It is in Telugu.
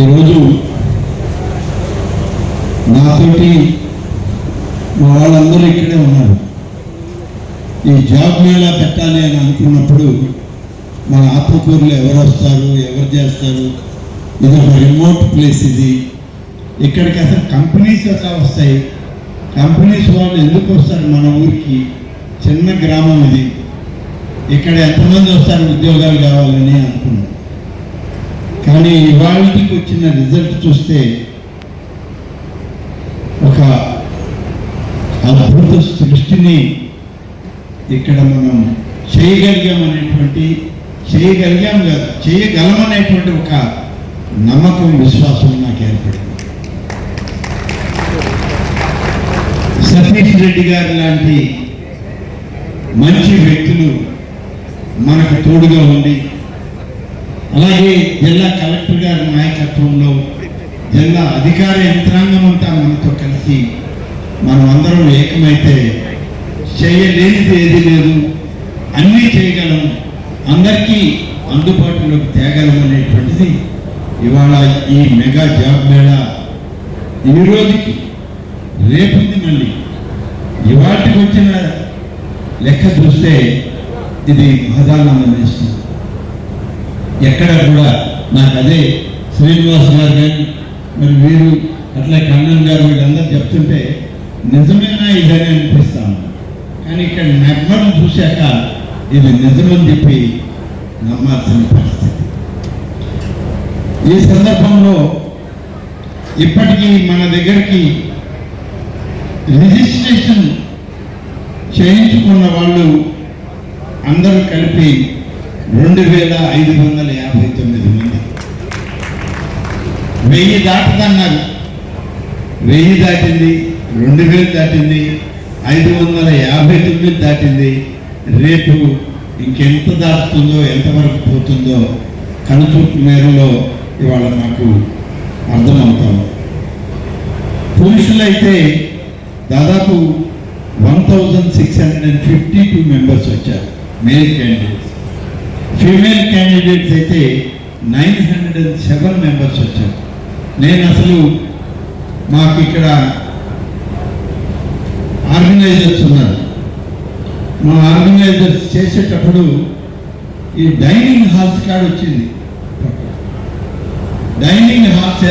ఈరోజు నాతోటి మా వాళ్ళందరూ ఇక్కడే ఉన్నారు. ఈ జాబ్ మేళా పెట్టాలి అని అనుకున్నప్పుడు మన ఆత్మకూరులో ఎవరు వస్తారు ఎవరు చేస్తారు? ఇది ఒక రిమోట్ ప్లేస్ ఇది. ఇక్కడికి అసలు కంపెనీస్ ఎట్లా వస్తాయి? కంపెనీస్ వాళ్ళు ఎందుకు వస్తారు మన ఊరికి? చిన్న గ్రామం ఇది. ఇక్కడ ఎంతమంది వస్తారు ఉద్యోగాలు కావాలని అనుకున్నాం. కానీ ఇవాళకి వచ్చిన రిజల్ట్ చూస్తే ఒక అద్భుత సృష్టిని ఇక్కడ మనం చేయగలిగామనేటువంటి చేయగలిగాం కాదు చేయగలమనేటువంటి ఒక నమ్మకం విశ్వాసం నాకు ఏర్పడింది. సతీష్ రెడ్డి గారు లాంటి మంచి వ్యక్తులు మనకు తోడుగా ఉండి అలాగే జిల్లా కలెక్టర్ గారి నాయకత్వంలో జిల్లా అధికార యంత్రాంగం అంతా మనతో కలిసి మనం అందరం ఏకమైతే చేయలేనిది ఏది లేదు. అన్నీ చేయగలం. అందరికీ అందుబాటులోకి తేగలం అనేటువంటిది ఇవాళ ఈ మెగా జాబ్ మేళా ఈ రోజుకి రేపుంది మళ్ళీ. ఇవాటికి వచ్చిన లెక్క చూస్తే ఇది మహదానందం వేస్తుంది. ఎక్కడ కూడా నాకు అదే శ్రీనివాస్ గారు కానీ మరి వీరు అట్లా కన్నన్ గారు వీళ్ళందరూ చెప్తుంటే నిజమేనా ఇదని అనిపిస్తాను కానీ ఇక్కడ నగ్మను చూశాక ఇది నిజమని చెప్పి నమ్మాల్సిన పరిస్థితి. ఈ సందర్భంలో ఇప్పటికీ మన దగ్గరికి రిజిస్ట్రేషన్ చేయించుకున్న వాళ్ళు అందరూ కలిపి రెండు వేల ఐదు వందల యాభై తొమ్మిది మంది వెయ్యి దాటుతన్నారు వెయ్యి దాటింది రెండు వేలు దాటింది ఐదు వందల యాభై తొమ్మిది దాటింది. రేపు ఇంకెంత దాటుతుందో ఎంతవరకు పోతుందో కనుచూపు మేరలో ఇవాళ నాకు అర్థమవుతాం. పురుషులైతే దాదాపు one thousand six hundred and fifty two members వచ్చారు. మేల్ క్యాండిడేట్స్ ఫీమేల్ క్యాండిడేట్స్ అయితే nine hundred and seven members వచ్చారు. నేను అసలు మాకు ఇక్కడ ఆర్గనైజర్స్ ఉన్నారు. మా ఆర్గనైజర్స్ చేసేటప్పుడు ఈ డైనింగ్ హాల్స్ కాడ వచ్చింది. Dining halls